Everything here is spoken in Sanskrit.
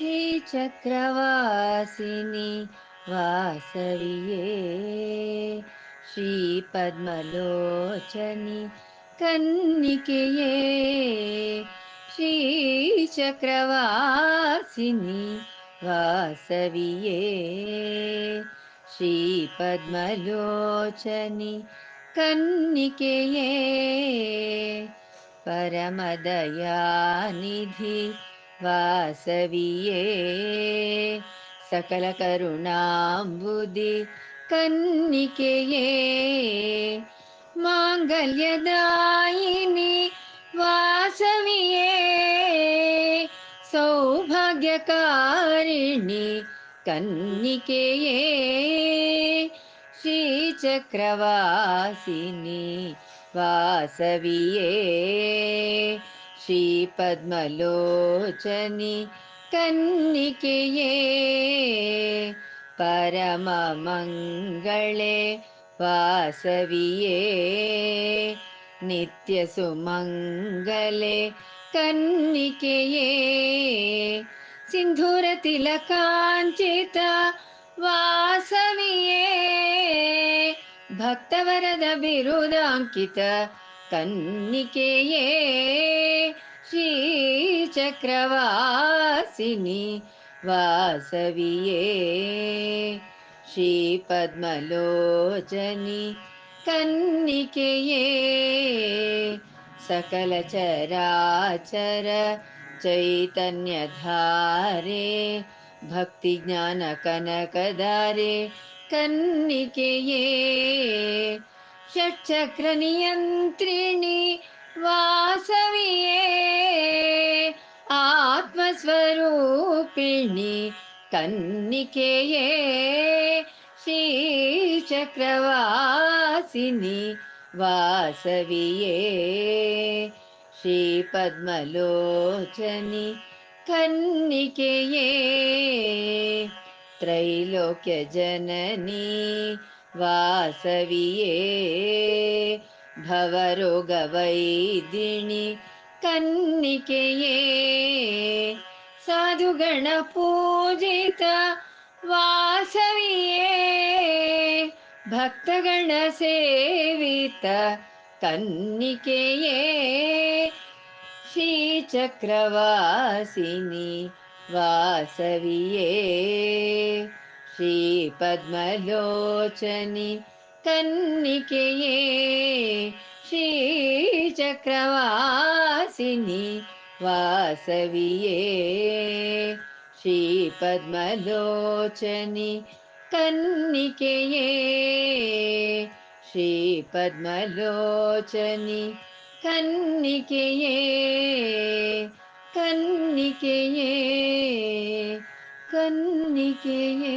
श्रीचक्रवासिनि वासविये। श्रीपद्मलोचनि कन्निकये। श्रीचक्रवासिनि वासविये। श्रीपद्मलोचनि कन्निकये। परमदयानिधि वासविये। सकलकरुणाम्बुदि कन्निकये। माङ्गल्यदायिनि वासविये। सौभाग्यकारिणि कन्निकये। श्रीचक्रवासिनि वासविये श्रीपद्मलोचनि कन्निकये परममङ्गले वासविये नित्यसुमङ्गले कन्निकये सिन्धुरतिलकाञ्चित वासविये भक्तवरद कन्निकये श्रीचक्रवासिनि वासविये श्रीपद्मलोचनि कन्निकये सकलचराचर चैतन्यधारे भक्तिज्ञानकनकदारे कन्निकये षट्चक्रनियन्त्रिणि वासविये आत्मस्वरूपिणि कन्निकये श्रीचक्रवासिनि वासविये श्रीपद्मलोचनि कन्निकये त्रैलोक्यजननी वासविये भवरोगवैदिनि कन्निकये साधुगणपूजित वासविये भक्तगणसेवित कन्निकये श्रीचक्रवासिनि वासविये श्रीपद्मलोचनि कन्निकये श्रीचक्रवासिनि वासविये। श्रीपद्मलोचनि कन्निकये श्रीपद्मलोचनि कन्निकये कन्निकये। ಕನ್ನಿಕೆಯೇ